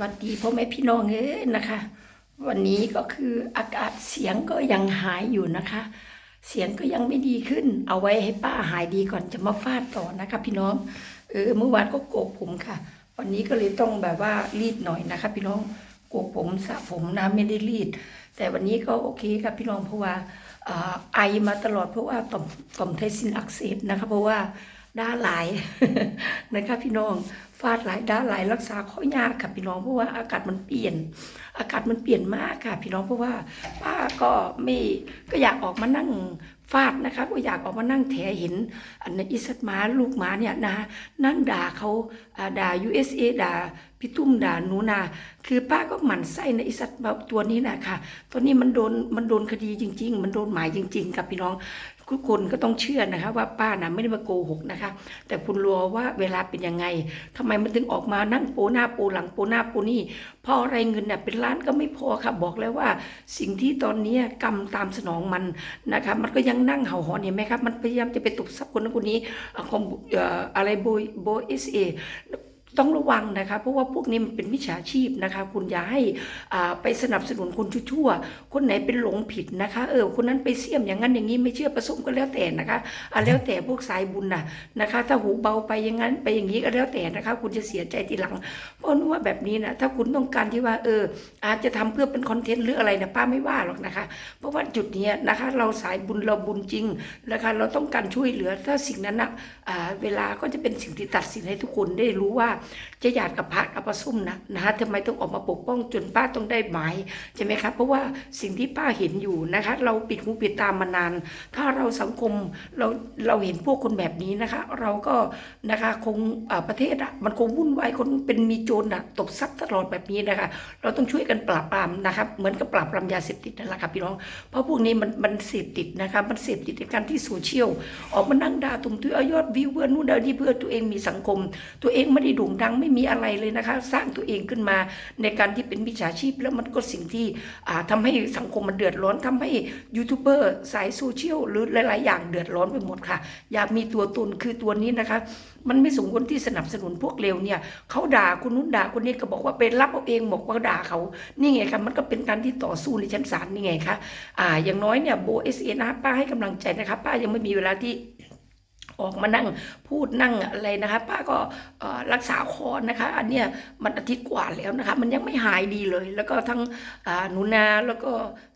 วัสดีพ่อแม่พี่น้องเอ้ยนะคะ วันนี้ก็คืออากาศเสียงก็ยังหายอยู่นะคะ เสียงก็ยังไม่ดีขึ้น เอาไว้ให้ป้าหายดีก่อนจะมาฟาดต่อนะคะ พี่น้องเออเมื่อวานก็โกกผมค่ะ วันนี้ก็เลยต้องแบบว่ารีดหน่อยนะคะ พี่น้องโกกผมสระผมนะไม่ได้รีด แต่วันนี้ก็โอเคครับพี่น้องเพราะว่าอ่าไอมาตลอดเพราะว่าต่อมต่อมไทซินอักเสบนะคะ เพราะว่าด้าหลายนะคะพี่น้อง ฟาดหลายด้าหลายรักษาข้อยากค่ะพี่น้องเพราะว่าอากาศมันเปลี่ยน อากาศมันเปลี่ยนมากค่ะ พี่น้องเพราะว่าป้าก็ไม่ก็อยากออกมานั่งฟาดนะคะก็อยากออกมานั่งแถเห็นอันนี้อิสตหมาลูกหมาเนี่ยนะนั่งด่าเขาอ่าด่า USA ด่าพี่ตุ้มด่าหนูนาคือป้าก็หมั่นไส้ในอิสัตมาตัวนี้นะคะตัวนี้มันโดนมันโดนคดีจริง ๆ มันโดนหมายจริง ๆ กับพี่น้อง ทุกคนก็ต้องเชื่อนะคะว่าป้านะไม่ได้มาโกหกนะคะ แต่คุณรัวว่าเวลาเป็นยังไงทำไมมันถึงออกมานั่งโปหน้าโปหลังโปหน้าโปนี่พออะไรเงินเนี่ยเป็นล้านก็ไม่พอค่ะบอกแล้วว่า สิ่งที่ตอนนี้กรรมตามสนองมันนะคะ มันก็ยังนั่งเห่าหอนเห็นไหมครับมันพยายามจะไปตบทรัพย์คนนั้นคนนี้อ่าของอะไรโบโบเอสเอ ต้องระวังนะคะเพราะว่าพวกนี้มันเป็นมิจฉาชีพนะคะ คุณอย่าให้ไปสนับสนุนคนชั่วๆคนไหนเป็นหลงผิดนะคะเออคนนั้นไปเสี่ยมอย่างนั้นอย่างนี้ไม่เชื่อประสมก็แล้วแต่นะคะอ่าแล้วแต่พวกสายบุญนะนะคะ ถ้าหูเบาไปอย่างนั้นไปอย่างนี้ก็แล้วแต่นะคะ คุณจะเสียใจทีหลัง เพราะว่าแบบนี้นะถ้าคุณต้องการที่ว่าเออ อาจจะทำเพื่อเป็นคอนเทนต์หรืออะไรนะป้าไม่ว่าหรอกนะคะ เพราะว่าจุดนี้นะคะ เราสายบุญเราบุญจริงนะคะ เราต้องการช่วยเหลือถ้าสิ่งนั้นนะอ่าเวลาก็จะเป็นสิ่งที่ตัดสินให้ทุกคนได้รู้ว่าจะหยาดกับพระกับประซุ่มนะนะคะทำไมต้องออกมาปกป้องจนป้าต้องได้หมายใช่ไหมครับเพราะว่าสิ่งที่ป้าเห็นอยู่นะคะ เราปิดหูปิดตามมานาน ถ้าเราสังคมเราเราเห็นพวกคนแบบนี้นะคะ เราก็นะคะคงประเทศอะมันคงวุ่นวายคนเป็นมีโจรอะตบทรัพย์ตลอดแบบนี้นะคะ เราต้องช่วยกันปราบปรามนะครับเหมือนกับปราบปรามยาเสพติดนั่นแหละครับพี่น้อง เพราะพวกนี้มันมันเสพติดนะคะมันเสพติดในการที่โซเชียลออกมานั่งด่าตุ่มตุ้ยอยอดวิวเพื่อนนู่นเดี๋ยวนี้เพื่อตัวเองมีสังคม ตัวเองไม่ได้โด่งดังไม่มีอะไรเลยนะคะ สร้างตัวเองขึ้นมาในการที่เป็นมิจฉาชีพ แล้วมันก็สิ่งที่อ่าทำให้สังคมมันเดือดร้อนทำให้ยูทูบเบอร์สายโซเชียลหรือหลาย ๆ อย่างเดือดร้อนไปหมดค่ะ อยากมีตัวตนคือตัวนี้นะคะ มันไม่สมควรที่สนับสนุนพวกเลวเนี่ยเขาด่าคนนู้นด่าคนนี้ก็บอกว่าเป็นรับเอาเองบอกว่าด่าเขานี่ไงคะมันก็เป็นการที่ต่อสู้ในชั้นศาลนี่ไงคะอ่าอย่างน้อยเนี่ยโบเอสเอนะป้าให้กำลังใจนะคะป้ายังไม่มีเวลาที่ ออกมานั่งพูดนั่งอะไรนะคะ ป้าก็รักษาคอนะคะ อันเนี้ยมันอาทิตย์กว่าแล้วนะคะ มันยังไม่หายดีเลย แล้วก็ทั้งหนูนาแล้วก็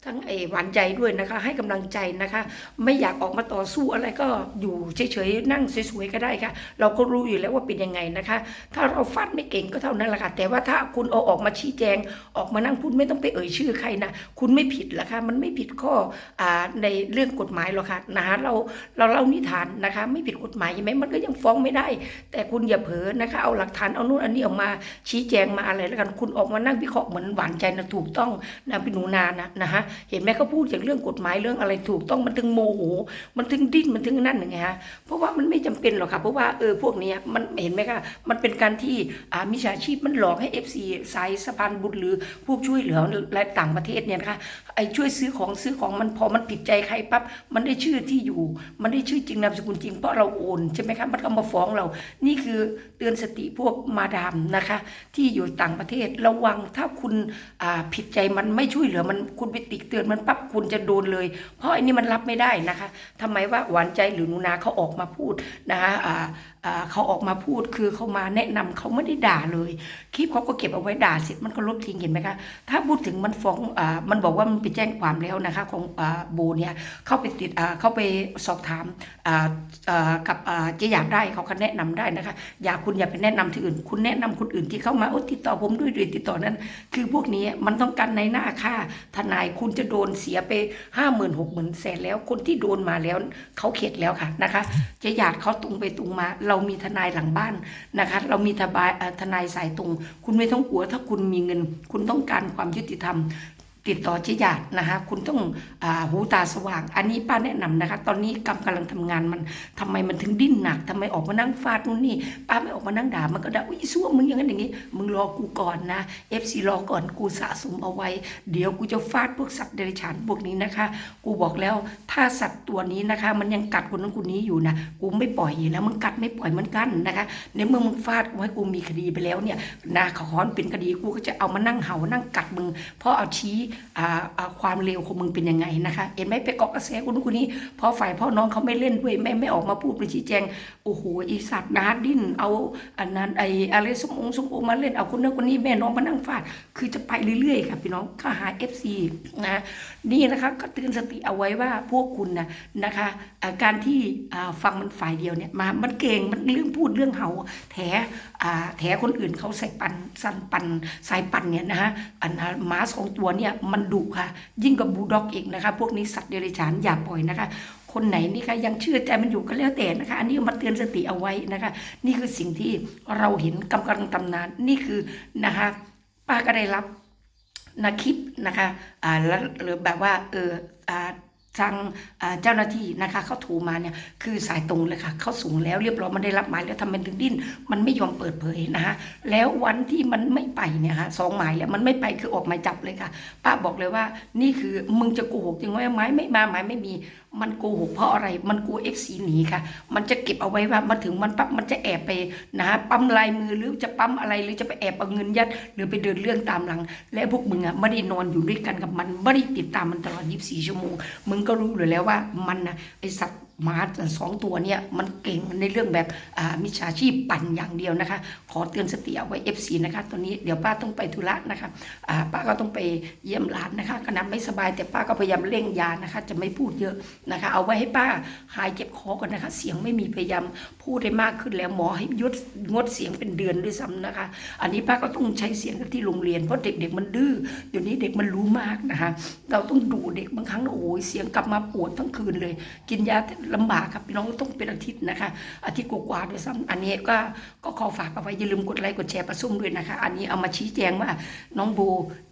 ทั้งไอ้หวานใจด้วยนะคะ ให้กำลังใจนะคะ ไม่อยากออกมาต่อสู้อะไรก็อยู่เฉยๆนั่งสวยๆก็ได้ค่ะ เราก็รู้อยู่แล้วว่าเป็นยังไงนะคะ ถ้าเราฟัดไม่เก่งก็เท่านั้นแหละค่ะแต่ว่าถ้าคุณเอาออกมาชี้แจง ออกมานั่งพูดไม่ต้องไปเอ่ยชื่อใครนะคุณไม่ผิดหรอกค่ะมันไม่ผิดข้ออในเรื่องกฎหมายหรอกค่ะนะคะเราเราเล่านิทานนะคะไม่ผิดกฎหมายใช่ไหมมันก็ยังฟ้องไม่ได้ แต่คุณอย่าเผลอนะคะ เอาหลักฐานเอานู่นอันนี้ออกมาชี้แจงมาอะไรแล้วกัน คุณออกมานั่งวิเคราะห์เหมือนหวานใจนะถูกต้องนะพี่หนูนานะนะฮะเห็นไหมเขาพูดอย่างเรื่องกฎหมายเรื่องอะไรถูกต้องมันถึงโมโหมันถึงดิ้นมันถึงนั่นยังไงฮะเพราะว่ามันไม่จำเป็นหรอกค่ะเพราะว่าเออพวกนี้มันเห็นไหมคะมันเป็นการที่อ่ามิจฉาชีพมันหลอกให้ FC สายสะพานบุญหรือผู้ช่วยเหลือและต่างประเทศเนี่ยนะคะไอ้ช่วยซื้อของซื้อของมันพอมันผิดใจใครปั๊บมันได้ชื่อที่อยู่ มันได้ชื่อจริงนามสกุลจริงเพราะเราโอนใช่ไหมคะมันก็มาฟ้องเรา นี่คือเตือนสติพวกมาดามนะคะ ที่อยู่ต่างประเทศระวังถ้าคุณผิดใจมันไม่ช่วยเหลือมันคุณไปติเตือนมันปั๊บคุณจะโดนเลย เพราะอันนี้มันรับไม่ได้นะคะทำไมว่าหวานใจหรือนูนาเขาออกมาพูดนะคะเขาออกมาพูดคือเขามาแนะนำเขาไม่ได้ด่าเลยคลิปเขาก็เก็บเอาไว้ด่าเสร็จมันก็ลบทิ้งเห็นไหมคะถ้าพูดถึงมันฟ้องอมันบอกว่ามันไปแจ้งความแล้วนะคะของอโบเนี่ยเข้าไปติดเข้าไปสอบถามออกับเจ๊อยากได้เขาก็แนะนำได้นะคะ อย่าคุณอย่าไปแนะนำที่อื่น คุณแนะนำคนอื่นที่เข้ามาโอ้ติดต่อผมด้วยด้วยติดต่อนั้น คือพวกนี้มันต้องการในหน้าค่าทนายคุณจะโดนเสียไปห้าหมื่นหกหมื่นแสนแล้ว คนที่โดนมาแล้วเขาเข็ดแล้วค่ะนะคะเจะอยากเขาตรงไปตรงมา เรามีทนายหลังบ้านนะคะ เรามีทบายทนายสายตรง คุณไม่ต้องกลัวถ้าคุณมีเงิน คุณต้องการความยุติธรรม ติดต่อเจียาดนะคะ คุณต้องอหูตาสว่าง อันนี้ป้าแนะนำนะคะ ตอนนี้กรรมกำลังทำงานมันทำไมมันถึงดิ้นหนักทำไมออกมานั่งฟาดนู่นนี่ ป้าไม่ออกมานั่งด่า มันก็ด่าอุ้ยซ่วมึงอย่างนั้นอย่างนี้ มึงรอกูก่อนนะ FC รอก่อนกูสะสมเอาไว้ เดี๋ยวกูจะฟาดพวกสัตว์เดรัจฉานพวกนี้นะคะ กูบอกแล้วถ้าสัตว์ตัวนี้นะคะ มันยังกัดคนนั้นคนนี้อยู่นะกูไม่ปล่อยอยู่แล้วมึงกัดไม่ปล่อยเหมือนกันนะคะในเมื่อมึงฟาดกูให้กูมีคดีไปแล้วเนี่ยนะขอขอนเป็นคดีกูก็จะเอามานั่งเห่านั่งกัดมึงเพราะเอาชี้ความเลวของมึงเป็นยังไงนะคะเห็นไหมไปเกาะกระแสคนนู้นคนนี้พอฝ่ายพ่อน้องเขาไม่เล่นด้วยไม่ไม่ออกมาพูดไปชี้แจงโอ้โหอีสัตว์นะดิ้นเอาอันนั้นไอ้อะไรสมองสมโอมาเล่นเอาคนนั้นคนนี้แม่น้องมานั่งฟาดคือจะไปเรื่อยๆค่ะพี่น้องก็หา FC นะนี่นะคะก็เตือนสติเอาไว้ว่าพวกคุณนะนะคะาการที่ฟังมันฝ่ายเดียวเนี่ยมามันเก่งมันเรื่องพูดเรื่องเห่าแถแถคนอื่นเขาใส่ปันสันปันสายปันเนี่ยนะฮะอันนั้นหมาสองตัวเนี่ยมันดุค่ะ ยิ่งกว่าบูลด็อกอีกนะคะ พวกนี้สัตว์เดรัจฉานอย่าปล่อยนะคะ คนไหนนี่คะยังเชื่อใจมันอยู่ก็แล้วแต่นะคะ อันนี้มาเตือนสติเอาไว้นะคะ นี่คือสิ่งที่เราเห็นกำลังตำนานนี่คือนะคะป้าก็ได้รับนะคลิปนะคะอ่าแล้วหรือแบบว่าเอออ่า ทางเจ้าหน้าที่นะคะเขาโทรมาเนี่ยคือสายตรงเลยค่ะเขาสูงแล้วเรียบร้อยมันได้รับหมายแล้วทำเป็นถึงดิ้น มันไม่ยอมเปิดเผยนะคะแล้ววันที่มันไม่ไปเนี่ยค่ะสองหมายแล้วมันไม่ไปคือออกหมายจับเลยค่ะ ป้าบอกเลยว่านี่คือมึงจะโกหกจริงไหมหมายไม่มาหมายไม่มีมันโกหกเพราะอะไร มันกลัวเอฟซีหนีค่ะ มันจะเก็บเอาไว้ว่ามาถึงมันปั๊บมันจะแอบไปนะปั๊มลายมือหรือจะปั๊มอะไรหรือจะไปแอบเอาเงินยัดหรือไปเดินเรื่องตามหลัง และพวกมึงอะไม่ได้นอนอยู่ด้วยกันกับมันไม่ได้ติดตามมันตลอด 24 ชั่วโมง มึงก็รู้เลยแล้วว่ามันนะไอสัตว์ หมาสองตัวเนี่ยมันเก่งในเรื่องแบบมิจฉาชีพปั่นอย่างเดียวนะคะ ขอเตือนสติเอาไว้ FC นะคะตอนนี้เดี๋ยวป้าต้องไปธุระนะคะป้าก็ต้องไปเยี่ยมหลานนะคะขณะไม่สบายแต่ป้าก็พยายามเร่งยานะคะ จะไม่พูดเยอะนะคะ เอาไว้ให้ป้าหายเจ็บคอก่อนนะคะ เสียงไม่มีพยายามพูดได้มากขึ้นแล้วหมอให้ยดงดเสียงเป็นเดือนด้วยซ้ำนะคะ อันนี้ป้าก็ต้องใช้เสียงกันที่โรงเรียนเพราะเด็กๆมันดื้อเดี๋ยวนี้เด็กมันรู้มากนะคะ เราต้องดูเด็กบางครั้งโอ้ยเสียงกลับมาปวดทั้งคืนเลย กินยาลำบากครับพี่น้องต้องเป็นอาทิตย์นะคะ อาทิตย์กว่าๆด้วยซ้ำอันนี้ก็ก็ขอฝากเอาไว้อย่าลืมกดไลค์กดแชร์ประซุ่มด้วยนะคะ อันนี้เอามาชี้แจงว่าน้องโบ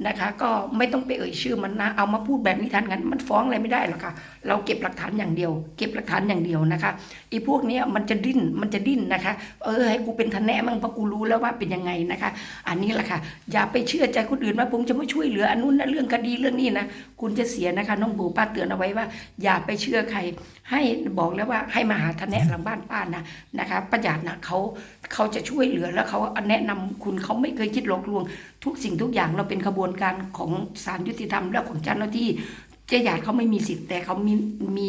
นะคะ ก็ไม่ต้องไปเอ่ยชื่อมันนะเอามาพูดแบบนี้ทันกันมันฟ้องอะไรไม่ได้หรอกค่ะ เราเก็บหลักฐานอย่างเดียว เก็บหลักฐานอย่างเดียวนะคะไอ้พวกนี้มันจะดิ้นมันจะดิ้นนะคะ เออให้กูเป็นทนแนะมั่งเพราะกูรู้แล้วว่าเป็นยังไงนะคะ อันนี้แหละค่ะ อย่าไปเชื่อใจคนอื่นว่าผมจะมาช่วยเหลืออันนู้นนะเรื่องคดีเรื่องนี้นะคุณจะเสียนะคะ น้องโบป้าเตือนเอาไว้ว่า อย่าไปเชื่อใครให้บอกแล้วว่าให้มาหาทนแนะหลังบ้านป้านะนะคะประหยัดนะเขาเขาจะช่วยเหลือแล้วเขาแนะนำคุณเขาไม่เคยคิดหลอกลวง ทุกสิ่งทุกอย่างเราเป็นขบวนการของศาลยุติธรรมและของเจ้าหน้าที่ เจ๊หยาดเขาไม่มีสิทธิ์แต่เขามีมี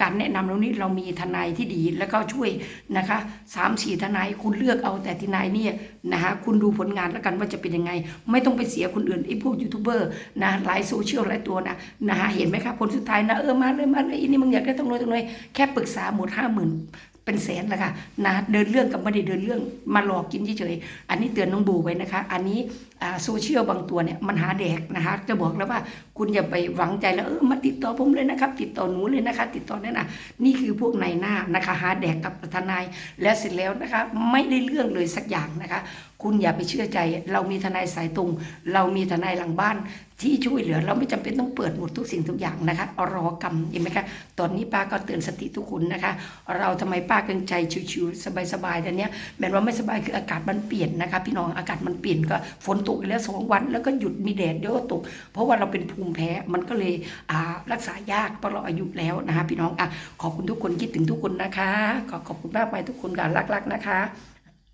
การแนะนำตรงนี้เรามีทนายที่ดีแล้วก็ช่วยนะคะสามสี่ทนายคุณเลือกเอาแต่ทนายเนี่ยนะคะคุณดูผลงานแล้วกันว่าจะเป็นยังไง ไม่ต้องไปเสียคนอื่นไอ้พวกยูทูบเบอร์นะหลายโซเชียลหลายตัวนะนะคะเห็นไหมครับผลสุดท้ายนะเออมาเลยมาเลยอันนี้มึงอยากได้ตรงนู้นตรงนี้แค่ปรึกษาหมดห้าหมื่น เป็นแสนแล้วค่ะนะเดินเรื่องกับไม่ได้เดินเรื่องมาหลอกกินเฉยๆอันนี้เตือนน้องบูไว้นะคะ อันนี้โซเชียลบางตัวเนี่ยมันหาแดกนะคะจะบอกแล้วว่าคุณอย่าไปหวังใจแล้วเออมาติดต่อผมเลยนะครับ ติดต่อหนูเลยนะคะ ติดต่อนั่นนะนี่คือพวกนายหน้านะคะหาแดกกับทนายและเสร็จแล้วนะคะไม่ได้เรื่องเลยสักอย่างนะคะ คุณอย่าไปเชื่อใจ เรามีทนายสายตรง เรามีทนายหลังบ้าน ที่ช่วยเหลือเราไม่จำเป็นต้องเปิดหมดทุกสิ่งทุกอย่างนะคะ รอกรรมเห็นไหมคะตอนนี้ป้าก็เตือนสติทุกคนนะคะ เราทำไมป้ากังใจชิวๆสบายๆแต่เนี้ยแม้ว่าไม่สบายคืออากาศมันเปลี่ยนนะคะ พี่น้องอากาศมันเปลี่ยนก็ฝนตกแล้วสองวัน แล้วก็หยุดมีแดดเดี๋ยวก็ตก เพราะว่าเราเป็นภูมิแพ้มันก็เลยอารักษายากเพราะเราอายุแล้วนะคะ พี่น้องอะขอบคุณทุกคนคิดถึงทุกคนนะคะ ขอขอบคุณมากไปทุกคนค่ะรักๆนะคะ